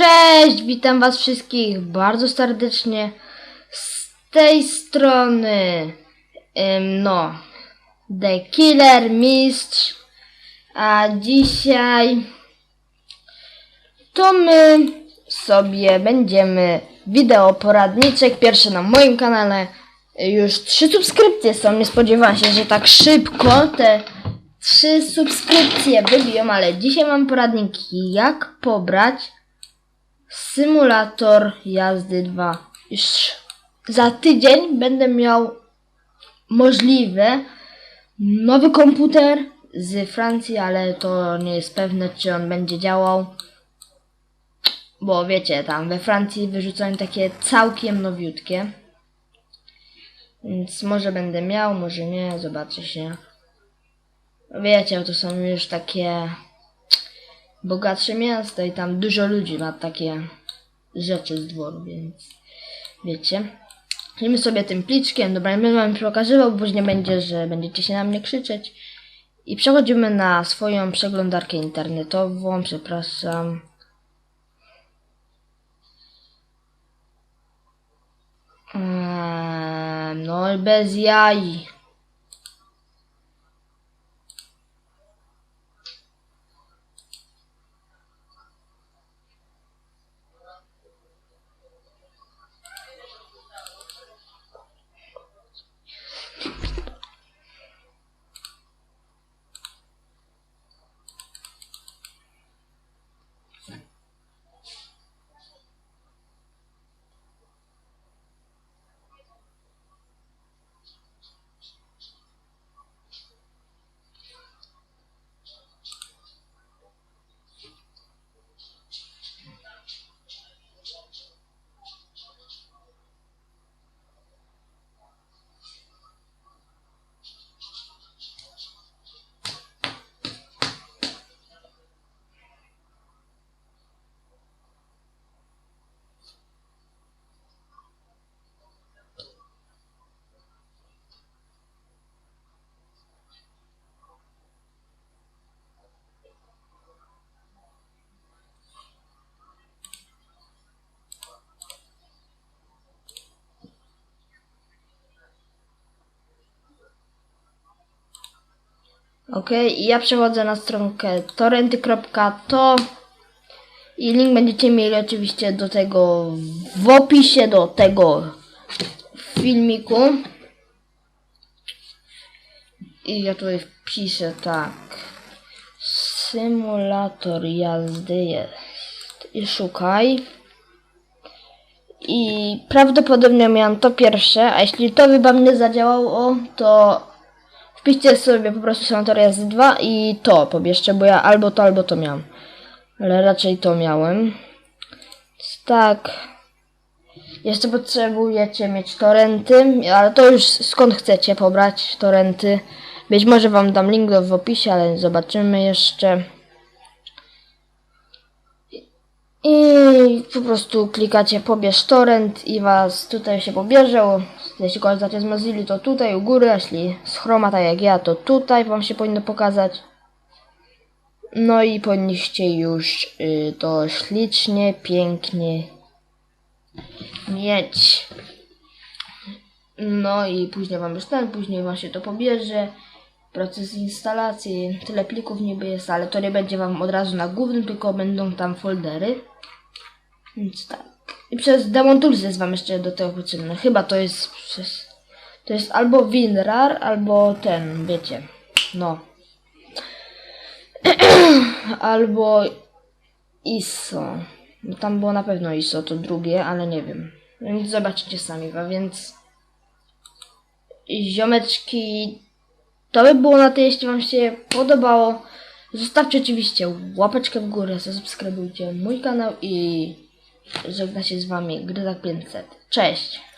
Cześć, witam was wszystkich bardzo serdecznie z tej strony, ym, no, The Killer Mistrz, a dzisiaj to my sobie będziemy wideo poradniczek, pierwsze na moim kanale, już trzy subskrypcje są, nie spodziewałam się, że tak szybko te trzy subskrypcje wybiją, ale dzisiaj mam poradniki jak pobrać Symulator jazdy 2. Już za tydzień będę miał możliwe nowy komputer z Francji, ale to nie jest pewne, czy on będzie działał. Bo wiecie, tam we Francji wyrzucają takie całkiem nowiutkie. Więc może będę miał, może nie, zobaczy się. Wiecie, to są już takie bogatsze miasto i tam dużo ludzi ma takie rzeczy z dworu, więc wiecie. Lecimy sobie tym pliczkiem, dobra, nie będę wam pokazywał, później będzie, że będziecie się na mnie krzyczeć. I przechodzimy na swoją przeglądarkę internetową, przepraszam. Eee, no i bez jaj. Ok, i ja przechodzę na stronkę torrenty.to i link będziecie mieli oczywiście do tego w opisie do tego filmiku. I ja tutaj wpiszę tak. Symulator jazdy jest. I szukaj. I prawdopodobnie miałem to pierwsze, a jeśli to by wam nie zadziałało, to Wpiszcie sobie po prostu Sanator jazdy 2 i to pobierzcie, bo ja albo to, albo to miałem. Ale raczej to miałem. Tak. Jeszcze potrzebujecie mieć torenty, ale to już skąd chcecie pobrać torenty. Być może wam dam link w opisie, ale zobaczymy jeszcze. I po prostu klikacie pobierz torrent i was tutaj się pobierze. Jeśli korzystacie z Mozilla to tutaj u góry, jeśli z Chroma tak jak ja to tutaj wam się powinno pokazać. No i powinniście już y, to ślicznie, pięknie mieć. No i później wam już ten, później wam się to pobierze. Proces instalacji, tyle plików niby jest, ale to nie będzie wam od razu na głównym, tylko będą tam foldery. Więc tak. I przez Demon Tools jest wam jeszcze do tego potrzebne. Chyba to jest przez... To jest albo WinRAR, albo ten, wiecie. No. albo ISO. No tam było na pewno ISO, to drugie, ale nie wiem. Więc zobaczycie sami, a więc... Ziomeczki, to by było na tyle, jeśli wam się podobało. Zostawcie oczywiście łapeczkę w górę, zasubskrybujcie mój kanał i żegna się z wami Gryzak 500. Cześć!